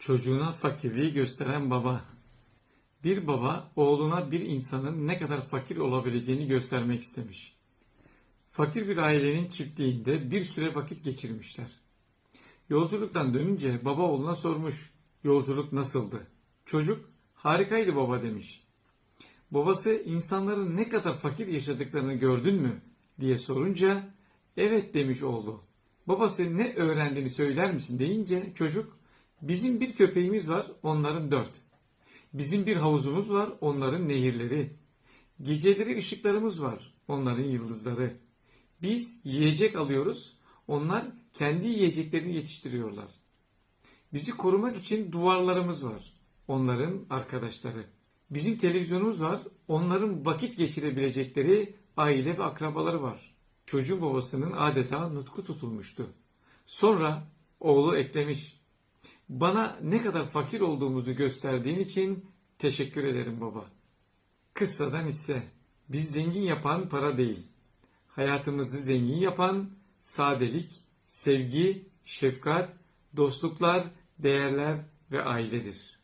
Çocuğuna fakirliği gösteren baba. Bir baba oğluna bir insanın ne kadar fakir olabileceğini göstermek istemiş. Fakir bir ailenin çiftliğinde bir süre vakit geçirmişler. Yolculuktan dönünce baba oğluna sormuş. Yolculuk nasıldı? Çocuk harikaydı baba demiş. Babası insanların ne kadar fakir yaşadıklarını gördün mü diye sorunca evet demiş oğlu. Babası ne öğrendiğini söyler misin deyince çocuk bizim bir köpeğimiz var onların dört. Bizim bir havuzumuz var onların nehirleri. Geceleri ışıklarımız var onların yıldızları. Biz yiyecek alıyoruz onlar kendi yiyeceklerini yetiştiriyorlar. Bizi korumak için duvarlarımız var. Onların arkadaşları. Bizim televizyonumuz var. Onların vakit geçirebilecekleri aile ve akrabaları var. Çocuğun babasının adeta nutku tutulmuştu. Sonra oğlu eklemiş. Bana ne kadar fakir olduğumuzu gösterdiğin için teşekkür ederim baba. Kıssadan ise biz zengin yapan para değil. Hayatımızı zengin yapan sadelik, sevgi, şefkat, dostluklar, değerler ve ailedir.